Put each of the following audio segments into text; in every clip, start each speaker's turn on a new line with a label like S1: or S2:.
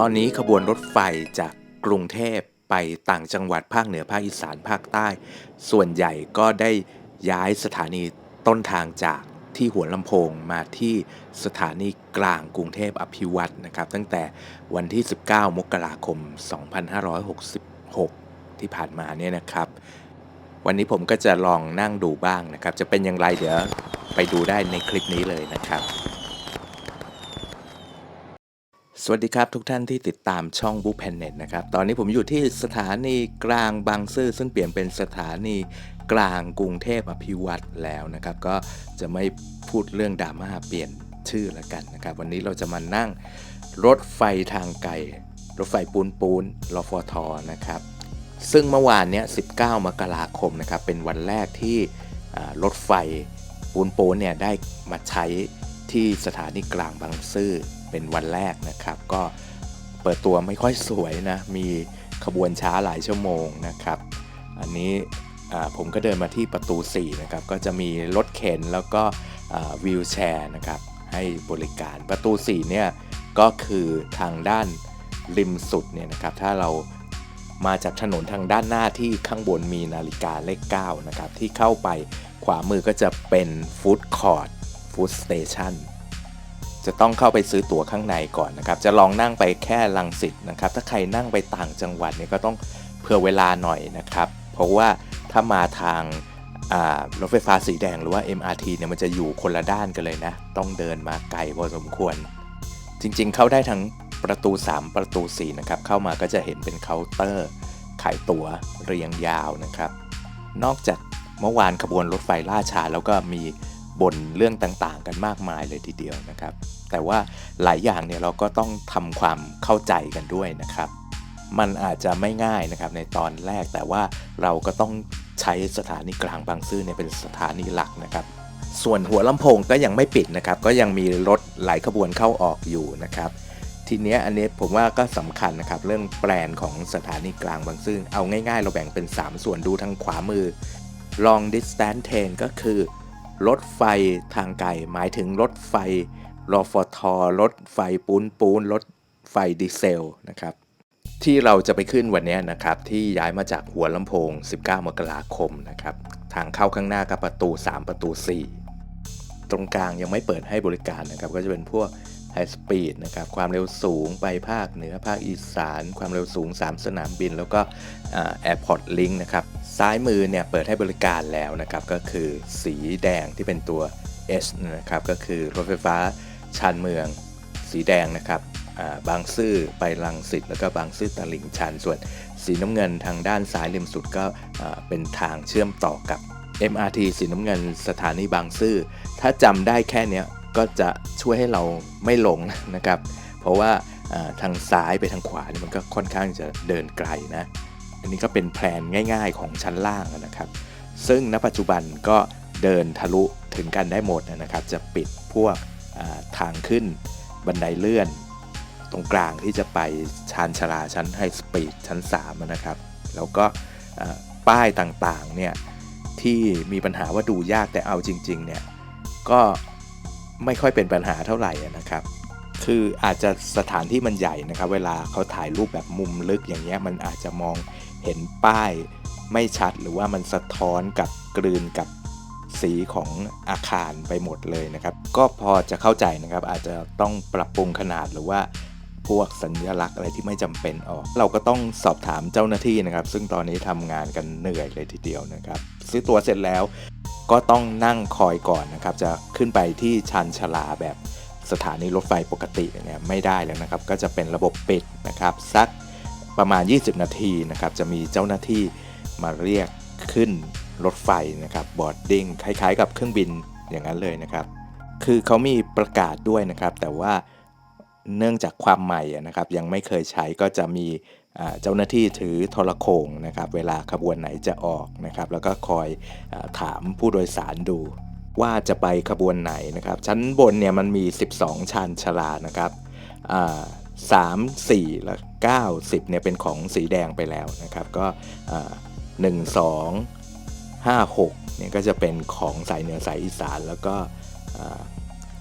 S1: ตอนนี้ขบวนรถไฟจากกรุงเทพไปต่างจังหวัดภาคเหนือภาคอีสานภาคใต้ ส่วนใหญ่ก็ได้ย้ายสถานีต้นทางจากที่หัวลำโพงมาที่สถานีกลางกรุงเทพอภิวัตนะครับ ตั้งแต่วันที่ 19 มกราคม 2566 ที่ผ่านมาเนี่ยนะครับ วันนี้ผมก็จะลองนั่งดูบ้างนะครับ จะเป็นอย่างไรเดี๋ยวไปดูได้ในคลิปนี้เลยนะครับ สวัสดีครับทุกท่านที่ติดตามช่องบุ๊ p แพนเน็ตนะครับ ตอนนี้ผมอยู่ที่สถานีกลางบางซื่อซึ่งเปลี่ยนเป็นสถานีกลางกรุงเทพอภิวัตรแล้วนะครับ ก็จะไม่พูดเรื่องดราม่าเปลี่ยนชื่อแล้วกันนะครับ วันนี้เราจะมานั่งรถไฟทางไกล รถไฟปูนปูนรอฟอทนะครับ ซึ่งเมื่อวานเนี้ย 19 มกราคมนะครับ เป็นวันแรกที่รถไฟปูนปูนเนี่ยได้มาใช้ที่สถานีกลางบางซื่อ เป็นวันแรกนะครับ ก็เปิดตัวไม่ค่อยสวยนะ มีขบวนช้าหลายชั่วโมงนะครับ อันนี้ผมก็เดินมาที่ประตู 4 นะครับ ก็จะมีรถเข็นแล้วก็วิวแชร์นะครับ ให้บริการประตู 4 เนี่ยก็คือทางด้านริมสุดเนี่ยนะครับ ถ้าเรามาจากถนนทางด้านหน้าที่ข้างบนมีนาฬิกาเลข9นะครับ ที่เข้าไปขวามือก็จะเป็นฟู้ดคอร์ t ฟู้ดสเตชัน จะต้องเข้าไปซื้อตั๋วข้างในก่อนนะครับ จะลองนั่งไปแค่ลังสิตนะครับ ถ้าใครนั่งไปต่างจังหวัดเนี่ยก็ต้องเผื่อเวลาหน่อยนะครับ เพราะว่าถ้ามาทางรถไฟฟ้าสีแดงหรือว่า MRT เนี่ยมันจะอยู่คนละด้านกันเลยนะ ต้องเดินมาไกลพอสมควร จริงๆ เข้าได้ทั้งประตู 3 ประตู 4 นะครับ เข้ามาก็จะเห็นเป็นเคาน์เตอร์ขายตั๋วเรียงยาวนะครับ นอกจากเมื่อวานขบวนรถไฟล่าช้าแล้วก็มี บนเรื่องต่างๆ กันมากมายเลยทีเดียวนะครับ แต่ว่าหลายอย่างเนี่ยเราก็ต้องทำความเข้าใจกันด้วยนะครับ มันอาจจะไม่ง่ายนะครับในตอนแรกแต่ว่าเราก็ต้องใช้สถานีกลางบางซื่อเนี่ยเป็นสถานีหลักนะครับส่วนหัวลำโพงก็ยังไม่ปิดนะครับ ก็ยังมีรถหลายขบวนเข้าออกอยู่นะครับ ทีนี้อันนี้ผมว่าก็สำคัญนะครับ เรื่องแปลนของสถานีกลางบางซื่อเอาง่ายๆ เราแบ่งเป็น 3 ส่วนดูทางขวามือ long distance train ก็คือ รถไฟทางไกลหมายถึงรถไฟรอฟทรถไฟปูนปูนรถไฟดีเซลนะครับที่เราจะไปขึ้นวันนี้นะครับที่ย้ายมาจากหัวลำโพง 19 มกราคมนะครับทางเข้าข้างหน้าก็ประตู 3 ประตู 4 ตรงกลางยังไม่เปิดให้บริการนะครับก็จะเป็นพวก ไฮสปีดนะครับความเร็วสูงไปภาคเหนือภาคอีสาน ความเร็วสูง 3 สนามบิน แล้วก็แอร์พอร์ตลิงนะครับซ้ายมือเนี่ยเปิดให้บริการแล้วนะครับก็คือสีแดงที่เป็นตัว S นะครับก็คือรถไฟฟ้าชานเมืองสีแดงนะครับบางซื่อไปลังสิตแล้วก็บางซื่อตลิ่งชันส่วน สีน้ำเงินทางด้านซ้ายริมสุดก็เป็นทางเชื่อมต่อกับ MRT สีน้ำเงินสถานีบางซื่อถ้าจำได้แค่เนี้ย ก็จะช่วยให้เราไม่หลงนะครับ เพราะว่าทางซ้ายไปทางขวานี่มันก็ค่อนข้างจะเดินไกลนะ อันนี้ก็เป็นแผนง่าย ๆ ของชั้นล่างนะครับ ซึ่งณปัจจุบันก็เดินทะลุถึงกันได้หมดนะครับ จะปิดพวกทางขึ้นบันไดเลื่อน ตรงกลางที่จะไปชานชลาชั้นไฮสปีดชั้น3นะครับ แล้วก็ป้ายต่างๆเนี่ยที่มีปัญหาว่าดูยากแต่เอาจริงๆเนี่ยก็ ไม่ค่อยเป็นปัญหาเท่าไหร่นะครับ คืออาจจะสถานที่มันใหญ่นะครับ เวลาเขาถ่ายรูปแบบมุมลึกอย่างเงี้ยมันอาจจะมองเห็นป้ายไม่ชัดหรือว่ามันสะท้อนกับกลืนกับสีของอาคารไปหมดเลยนะครับ ก็พอจะเข้าใจนะครับ อาจจะต้องปรับปรุงขนาดหรือว่าพวกสัญลักษณ์อะไรที่ไม่จำเป็นออก เราก็ต้องสอบถามเจ้าหน้าที่นะครับ ซึ่งตอนนี้ทำงานกันเหนื่อยเลยทีเดียวนะครับ ซื้อตั๋วเสร็จแล้ว ก็ต้องนั่งคอยก่อนนะครับ จะขึ้นไปที่ชานชลาแบบสถานีรถไฟปกติเนี่ยไม่ได้แล้วนะครับ ก็จะเป็นระบบปิดนะครับสักประมาณ 20 นาทีนะครับ จะมีเจ้าหน้าที่มาเรียกขึ้นรถไฟนะครับบอร์ดดิ้งคล้ายๆ กับเครื่องบินอย่างนั้นเลยนะครับ คือเขามีประกาศด้วยนะครับ แต่ว่าเนื่องจากความใหม่นะครับ ยังไม่เคยใช้ก็จะมี เจ้าหน้าที่ถือโทรโขงนะครับเวลาขบวนไหนจะออกนะครับแล้วก็คอยอถามผู้โดยสารดูว่าจะไปขบวนไหนนะครับ ชั้นบนเนี่ยมันมี 12 ชานชลานะครับสามสี่และเก้าสิบเนี่ยเป็นของสีแดงไปแล้วนะครับก็หนึ่งสองห้าหกเนี่ยก็จะเป็นของสายเหนือสายอีสานแล้วก็อ่า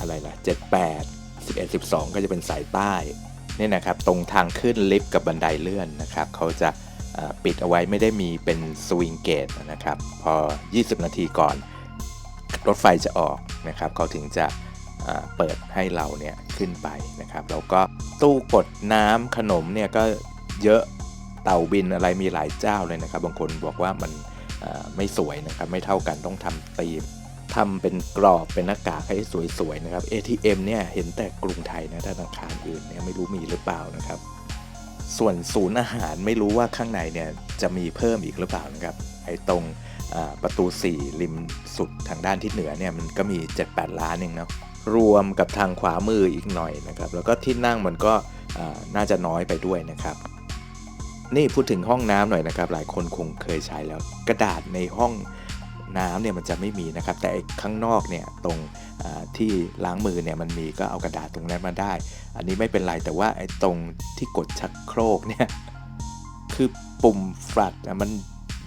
S1: อะไรล่ะเจ็ดแปดสิบเอ็ดสิบสองก็จะเป็นสายใต้ เนี่ยนะครับตรงทางขึ้นลิฟต์กับบันไดเลื่อนนะครับเขาจะปิดเอาไว้ไม่ได้มีเป็นสวิงเกตนะครับพอ 20 นาทีก่อนรถไฟจะออกนะครับเขาถึงจะเปิดให้เราเนี่ยขึ้นไปนะครับแล้วก็ตู้กดน้ำขนมเนี่ยก็เยอะเต่าบินอะไรมีหลายเจ้าเลยนะครับ บางคนบอกว่ามันไม่สวยนะครับ ไม่เท่ากันต้องทำตีม ทำเป็นกรอบเป็นหน้ากากให้สวยๆนะครับ ATM เนี่ยเห็นแต่กรุงไทยนะธนาคารอื่นเนี่ยไม่รู้มีหรือเปล่านะครับ ส่วนศูนย์อาหารไม่รู้ว่าข้างในเนี่ยจะมีเพิ่มอีกหรือเปล่านะครับไอ้ตรงประตู 4 ริมสุดทางด้านทิศเหนือเนี่ยมันก็มี 7-8 ล้านเองเนาะรวมกับทางขวามืออีกหน่อยนะครับ แล้วก็ที่นั่งมันก็น่าจะน้อยไปด้วยนะครับ นี่พูดถึงห้องน้ำหน่อยนะครับ หลายคนคงเคยใช้แล้ว กระดาษในห้อง น้ำเนี่ยมันจะไม่มีนะครับ แต่ข้างนอกเนี่ยตรงที่ล้างมือเนี่ยมันมีก็เอากระดาษตรงนั้นมาได้ อันนี้ไม่เป็นไรแต่ว่าไอ้ตรงที่กดชักโครกเนี่ยคือปุ่มฟลัดมัน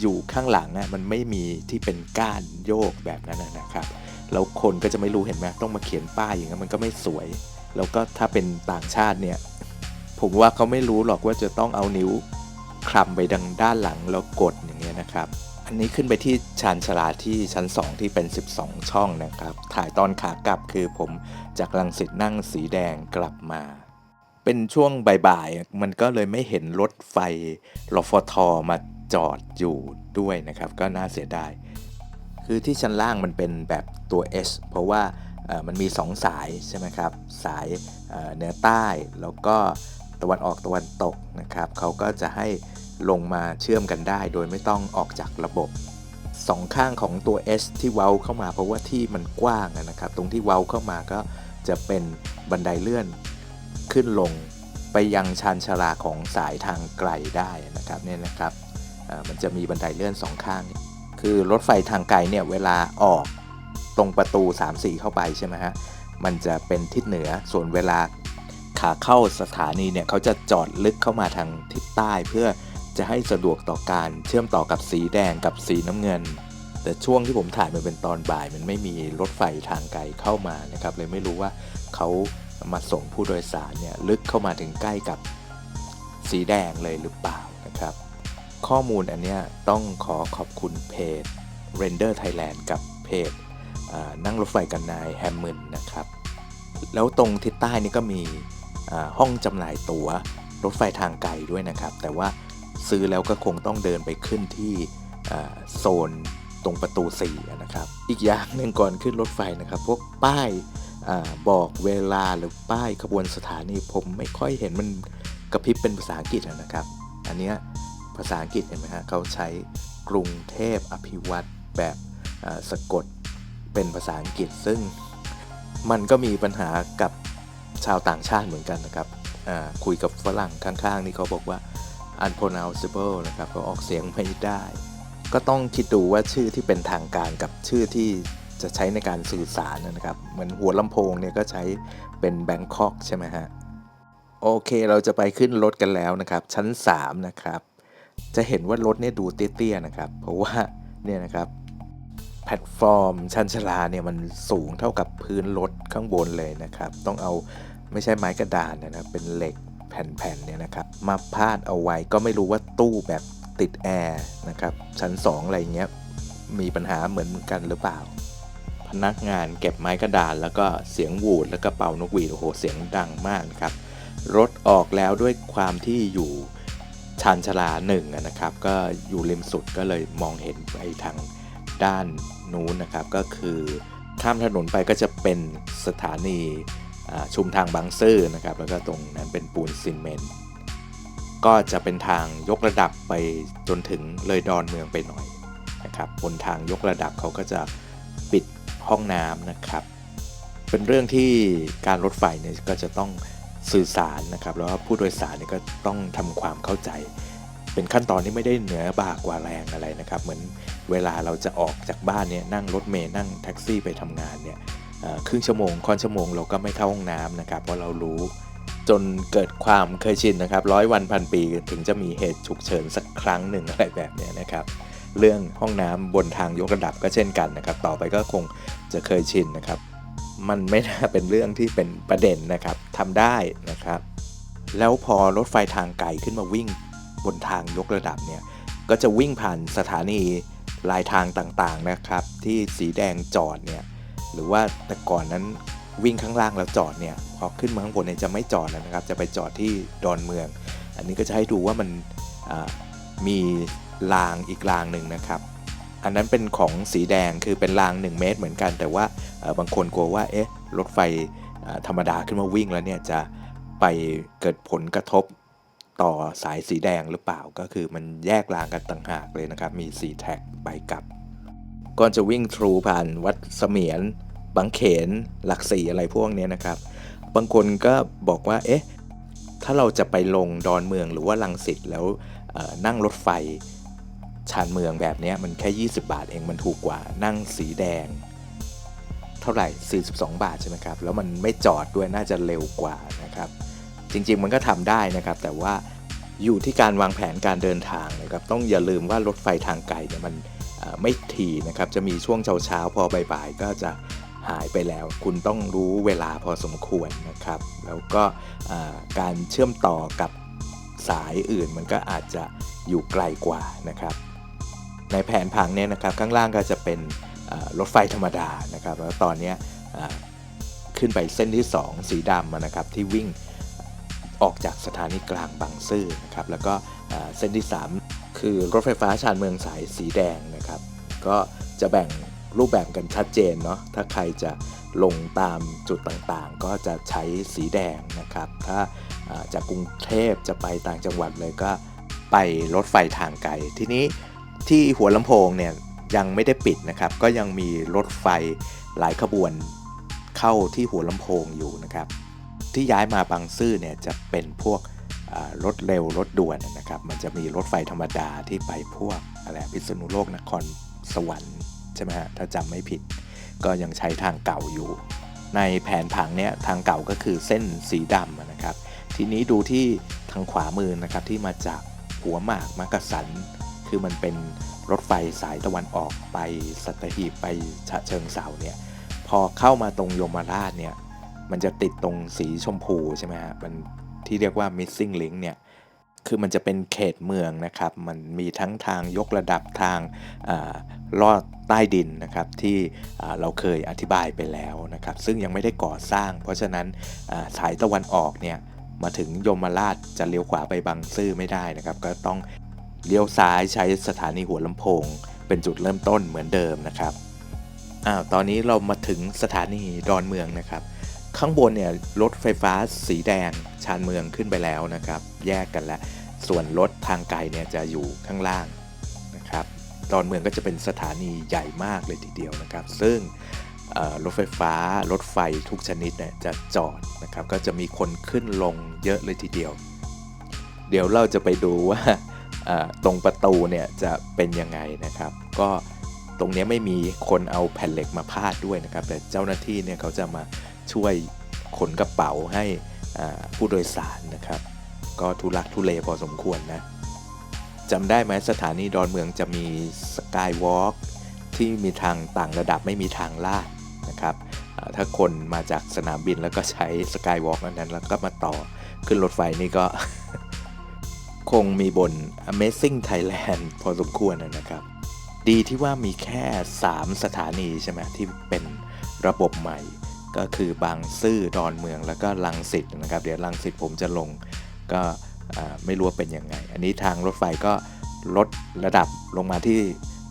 S1: อยู่ข้างหลังอะมันไม่มีที่เป็นก้านโยกแบบนั้นนะครับแล้วคนก็จะไม่รู้เห็นไหมต้องมาเขียนป้ายอย่างนั้นมันก็ไม่สวย แล้วก็ถ้าเป็นต่างชาติเนี่ยผมว่าเขาไม่รู้หรอกว่าจะต้องเอานิ้วคลำไปดังด้านหลังแล้วกดอย่างเงี้ยนะครับ อันนี้ขึ้นไปที่ชานชลาที่ชั้น 2 ที่เป็น 12 ช่องนะครับ ถ่ายตอนขากลับคือผมจากลังสิตนั่งสีแดงกลับมา เป็นช่วงบ่ายๆ มันก็เลยไม่เห็นรถไฟรฟทมาจอดอยู่ด้วยนะครับ ก็น่าเสียดาย คือที่ชั้นล่างมันเป็นแบบตัว S เพราะว่ามันมี 2 สายใช่ไหมครับ สายเอ่อเหนือใต้แล้วก็ตะวันออกตะวันตกนะครับ เขาก็จะให้ ลงมาเชื่อมกันได้โดยไม่ต้องออกจากระบบสองข้างของตัว S ที่เว้าเข้ามาเพราะว่าที่มันกว้างนะครับ ตรงที่เว้าเข้ามาก็จะเป็นบันไดเลื่อนขึ้นลงไปยังชานชาลาของสายทางไกลได้นะครับเนี่ยนะครับมันจะมีบันไดเลื่อนสองข้าง คือรถไฟทางไกลเนี่ยเวลาออกตรงประตู 3-4 เข้าไปใช่ไหมฮะมันจะเป็นทิศเหนือส่วนเวลาขาเข้าสถานีเนี่ยเขาจะจอดลึกเข้ามาทางทิศใต้เพื่อ จะให้สะดวกต่อการเชื่อมต่อกับสีแดงกับสีน้ำเงิน แต่ช่วงที่ผมถ่ายมันเป็นตอนบ่าย มันไม่มีรถไฟทางไกลเข้ามานะครับเลยไม่รู้ว่าเขามาส่งผู้โดยสารเนี่ยลึกเข้ามาถึงใกล้กับสีแดงเลยหรือเปล่านะครับ ข้อมูลอันเนี้ยต้องขอขอบคุณเพจ Render Thailand กับเพจนั่งรถไฟกันนายแฮมมึนนะครับ แล้วตรงทิศใต้นี่ก็มีห้องจำหน่ายตั๋วรถไฟทางไกลด้วยนะครับ แต่ว่า ซื้อแล้วก็คงต้องเดินไปขึ้นที่โซนตรงประตู4นะครับ อีกอย่างหนึ่งก่อนขึ้นรถไฟนะครับ พวกป้ายอบอกเวลาหรือป้ายขบวนสถานีผมไม่ค่อยเห็นมันกระพริบเป็นภาษาอังกฤษนะครับ อันเนี้ยภาษาอังกฤษเห็นไหมฮะเขาใช้กรุงเทพอภิวัตแบบสะกดเป็นภาษาอังกฤษ ซึ่งมันก็มีปัญหากับชาวต่างชาติเหมือนกันนะครับคุยกับฝรั่งข้างๆ นี่เขาบอกว่า unpronounceable นะครับเขาออกเสียงไม่ได้ ก็ต้องคิดดูว่าชื่อที่เป็นทางการกับชื่อที่จะใช้ในการสื่อสารนะครับ เหมือนหัวลำโพงเนี่ยก็ใช้เป็นแบงคอกใช่ไหมฮะ โอเคเราจะไปขึ้นรถกันแล้วนะครับ ชั้น 3 นะครับ จะเห็นว่ารถเนี่ยดูเตี้ยๆนะครับ เพราะว่าเนี่ยนะครับแพลตฟอร์มชันชลาเนี่ยมันสูงเท่ากับพื้นรถข้างบนเลยนะครับ ต้องเอาไม่ใช่ไม้กระดานนะครับเป็นเหล็ก แผ่นๆเนี่ยนะครับมาพาดเอาไว้ก็ไม่รู้ว่าตู้แบบติดแอร์นะครับชั้น 2 อะไรเงี้ยมีปัญหาเหมือนกันหรือเปล่า พนักงานเก็บไม้กระดานแล้วก็เสียงหวูดแล้วก็เป่านกหวีดโอ้โหเสียงดังมากครับรถออกแล้วด้วยความที่อยู่ชานชลาหนึ่งนะครับ ก็อยู่ริมสุดก็เลยมองเห็นไปทางด้านนู้นนะครับ ก็คือข้ามถนนไปก็จะเป็นสถานี ชุมทางบางซื่อนะครับแล้วก็ตรงนั้นเป็นปูนซีเมนต์ก็จะเป็นทางยกระดับไปจนถึงเลยดอนเมืองไปหน่อยนะครับบนทางยกระดับเขาก็จะปิดห้องน้ำนะครับ เป็นเรื่องที่การรถไฟเนี่ยก็จะต้องสื่อสารนะครับแล้วผู้โดยสารเนี่ยก็ต้องทำความเข้าใจ เป็นขั้นตอนที่ไม่ได้เหนือบ่ากว่าแรงอะไรนะครับ เหมือนเวลาเราจะออกจากบ้านเนี่ยนั่งรถเมล์นั่งแท็กซี่ไปทำงานเนี่ย ครึ่งชั่วโมงค่อนชั่วโมงเราก็ไม่เข้าห้องน้ำนะครับเพราะเรารู้จนเกิดความเคยชินนะครับร้อยวันพันปีถึงจะมีเหตุฉุกเฉินสักครั้งหนึ่งอะไรแบบนี้นะครับ เรื่องห้องน้ำบนทางยกระดับก็เช่นกันนะครับ ต่อไปก็คงจะเคยชินนะครับ มันไม่น่าเป็นเรื่องที่เป็นประเด็นนะครับทำได้นะครับ แล้วพอรถไฟทางไกลขึ้นมาวิ่งบนทางยกระดับเนี่ยก็จะวิ่งผ่านสถานีลายทางต่างๆนะครับ ที่สีแดงจอดเนี่ย หรือว่าแต่ก่อนนั้นวิ่งข้างล่างแล้วจอดเนี่ยพอขึ้นมาข้างบนเนี่ยจะไม่จอดแล้วนะครับ จะไปจอดที่ดอนเมือง อันนี้ก็จะให้ดูว่ามันมีรางอีกรางหนึ่งนะครับ อันนั้นเป็นของสีแดงคือเป็นราง 1 เมตรเหมือนกัน แต่ว่าบางคนกลัวว่าเอ๊ะรถไฟธรรมดาขึ้นมาวิ่งแล้วเนี่ยจะไปเกิดผลกระทบต่อสายสีแดงหรือเปล่าก็คือมันแยกรางกันต่างหากเลยนะครับ มี 4 แท็กไปกลับ ก่อนจะวิ่งทรูผ่านวัดเสมียนบางเขนหลักสี่อะไรพวกนี้นะครับ บางคนก็บอกว่า เอ๊ะ ถ้าเราจะไปลงดอนเมืองหรือว่าลังสิตแล้วนั่งรถไฟชานเมืองแบบนี้มันแค่ 20 บาทเองมันถูกกว่านั่งสีแดง เท่าไหร่ 42 บาทใช่ไหมครับ แล้วมันไม่จอดด้วยน่าจะเร็วกว่านะครับ จริงๆมันก็ทำได้นะครับ แต่ว่าอยู่ที่การวางแผนการเดินทางนะครับ ต้องอย่าลืมว่ารถไฟทางไกลเนี่ยมัน ไม่ถี่นะครับ จะมีช่วงเช้าๆพอบ่ายๆก็จะหายไปแล้ว คุณต้องรู้เวลาพอสมควรนะครับ แล้วก็การเชื่อมต่อกับสายอื่นมันก็อาจจะอยู่ไกลกว่านะครับ ในแผนผังเนี่ยนะครับข้างล่างก็จะเป็นรถไฟธรรมดานะครับ แล้วตอนนี้ขึ้นไปเส้นที่ 2 สีดำนะครับที่วิ่งออกจากสถานีกลางบางซื่อนะครับแล้วก็เส้นที่ 3 คือรถไฟฟ้าชานเมืองสายสีแดงนะครับ ก็จะแบ่งรูปแบบกันชัดเจนเนาะถ้าใครจะลงตามจุดต่างๆ ก็จะใช้สีแดงนะครับ ถ้าจากกรุงเทพจะไปต่างจังหวัดเลยก็ไปรถไฟทางไกล ทีนี้ที่หัวลำโพงเนี่ยยังไม่ได้ปิดนะครับ ก็ยังมีรถไฟหลายขบวนเข้าที่หัวลำโพงอยู่นะครับ ที่ย้ายมาบางซื่อเนี่ยจะเป็นพวก รถเร็วรถด่วนนะครับ มันจะมีรถไฟธรรมดาที่ไปพวกอะไรพิษณุโลกนครสวรรค์ใช่ไหมฮะถ้าจำไม่ผิด ก็ยังใช้ทางเก่าอยู่ ในแผนผังเนี่ยทางเก่าก็คือเส้นสีดำนะครับ ทีนี้ดูที่ทางขวามือนะครับที่มาจากหัวหมากมักกะสัน คือมันเป็นรถไฟสายตะวันออกไปสัตหีบไปฉะเชิงเซาเนี่ยพอเข้ามาตรงยมราชเนี่ยมันจะติดตรงสีชมพูใช่ไหมฮะมัน ที่เรียกว่า missing link เนี่ยคือมันจะเป็นเขตเมืองนะครับ มันมีทั้งทางยกระดับทางลอดใต้ดินนะครับที่เราเคยอธิบายไปแล้วนะครับ ซึ่งยังไม่ได้ก่อสร้าง เพราะฉะนั้นสายตะวันออกเนี่ยมาถึงยมราชจะเลี้ยวขวาไปบางซื่อไม่ได้นะครับ ก็ต้องเลี้ยวซ้ายใช้สถานีหัวลำโพง เป็นจุดเริ่มต้นเหมือนเดิมนะครับอ้าวตอนนี้เรามาถึงสถานีดอนเมืองนะครับ ข้างบนเนี่ยรถไฟฟ้าสีแดงชานเมืองขึ้นไปแล้วนะครับ แยกกันแล้วส่วนรถทางไกลเนี่ยจะอยู่ข้างล่างนะครับดอนเมืองก็จะเป็นสถานีใหญ่มากเลยทีเดียวนะครับ ซึ่งรถไฟฟ้ารถไฟทุกชนิดเนี่ยจะจอดนะครับ ก็จะมีคนขึ้นลงเยอะเลยทีเดียว เดี๋ยวเราจะไปดูว่าอ่าตรงประตูเนี่ยจะเป็นยังไงนะครับ ก็ตรงเนี้ยไม่มีคนเอาแผ่นเหล็กมาพาดด้วยนะครับ แต่เจ้าหน้าที่เนี่ยเขาจะมา ช่วยขนกระเป๋าให้ผู้โดยสารนะครับ ก็ทุลักทุเลพอสมควรนะจำได้ไหมสถานีดอนเมืองจะมีสกายวอล์กที่มีทางต่างระดับไม่มีทางลาดนะครับถ้าคนมาจากสนามบินแล้วก็ใช้สกายวอล์กนั้นแล้วก็มาต่อขึ้นรถไฟนี่ก็ คงมีบน Amazing Thailand พอสมควรนะครับ ดีที่ว่ามีแค่ 3 สถานีใช่ไหมที่เป็นระบบใหม่ ก็คือบางซื่อดอนเมืองแล้วก็ลังสิตนะครับ เดี๋ยวลังสิตผมจะลงก็ไม่รู้ว่าเป็นยังไง อันนี้ทางรถไฟก็ลดระดับลงมาที่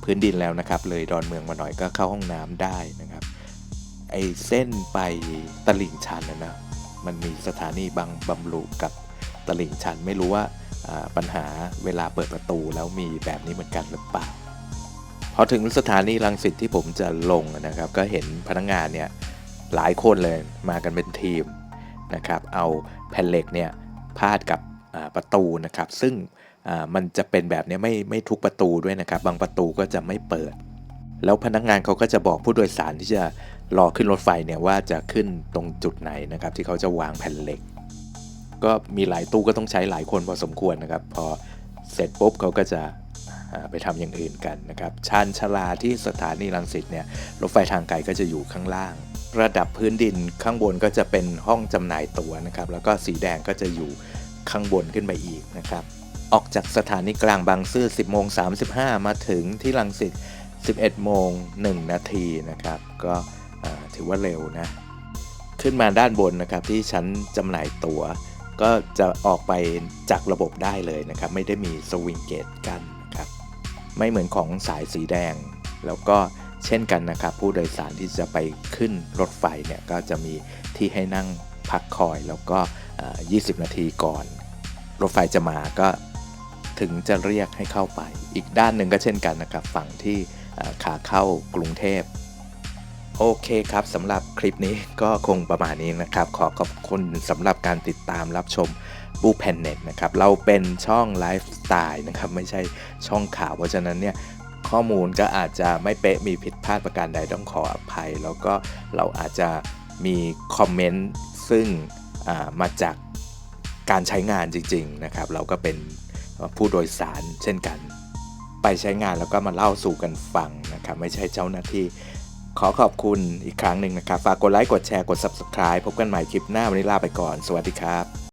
S1: พื้นดินแล้วนะครับ เลยดอนเมืองมาหน่อยก็เข้าห้องน้ำได้นะครับ ไอเส้นไปตลิ่งชันนะนะมันมีสถานีบางบำรุกับตลิ่งชันไม่รู้ว่าอ่าปัญหาเวลาเปิดประตูแล้วมีแบบนี้เหมือนกันหรือเปล่าพอถึงสถานีรังสิตที่ผมจะลงนะครับ ก็เห็นพนักงานเนี่ย หลายคนเลยมากันเป็นทีมนะครับเอาแผ่นเหล็กเนี่ยพาดกับประตูนะครับซึ่งมันจะเป็นแบบเนี้ยไม่ไม่ทุกประตูด้วยนะครับ บางประตูก็จะไม่เปิด แล้วพนักงานเขาก็จะบอกผู้โดยสารที่จะรอขึ้นรถไฟเนี่ยว่าจะขึ้นตรงจุดไหนนะครับที่เขาจะวางแผ่นเหล็ก ก็มีหลายตู้ก็ต้องใช้หลายคนพอสมควรนะครับ พอเสร็จปุ๊บเขาก็จะไปทำอย่างอื่นกันนะครับชานชลาที่สถานีรังสิตเนี่ยรถไฟทางไกลก็จะอยู่ข้างล่าง ระดับพื้นดินข้างบนก็จะเป็นห้องจำหน่ายตั๋วนะครับ แล้วก็สีแดงก็จะอยู่ข้างบนขึ้นไปอีกนะครับ ออกจากสถานีกลางบางซื่อ 10โมง35 มาถึงที่ลังสิต 11โมง1นาทีนะครับ ก็ถือว่าเร็วนะ ขึ้นมาด้านบนนะครับที่ชั้นจำหน่ายตัว๋ว ก็จะออกไปจากระบบได้เลยนะครับ ไม่ได้มีสวิงเกตกันนะครับ ไม่เหมือนของสายสีแดง แล้วก็ เช่นกันนะครับ ผู้โดยสารที่จะไปขึ้นรถไฟเนี่ยก็จะมีที่ให้นั่งพักคอยแล้วก็ 20 นาทีก่อน รถไฟจะมาก็ถึงจะเรียกให้เข้าไป อีกด้านหนึ่งก็เช่นกันนะครับ ฝั่งที่ขาเข้ากรุงเทพโอเคครับสำหรับคลิปนี้ก็คงประมาณนี้นะครับ ขอขอบคุณสำหรับการติดตามรับชมบูแพนเน็ตนะครับ เราเป็นช่องไลฟ์สไตล์นะครับ ไม่ใช่ช่องข่าวเพราะฉะนั้นเนี่ย ข้อมูลก็อาจจะไม่เป๊ะมีผิดพลาดประการใดต้องขออภัย แล้วก็เราอาจจะมีคอมเมนต์ซึ่งมาจากการใช้งานจริง ๆนะครับ เราก็เป็นผู้โดยสารเช่นกัน ไปใช้งานแล้วก็มาเล่าสู่กันฟังนะครับ ไม่ใช่เจ้าหน้าที่ขอขอบคุณอีกครั้งหนึ่งนะครับ ฝากกดไลค์ กดแชร์ กด Subscribe พบกันใหม่คลิปหน้า วันนี้ลาไปก่อน สวัสดีครับ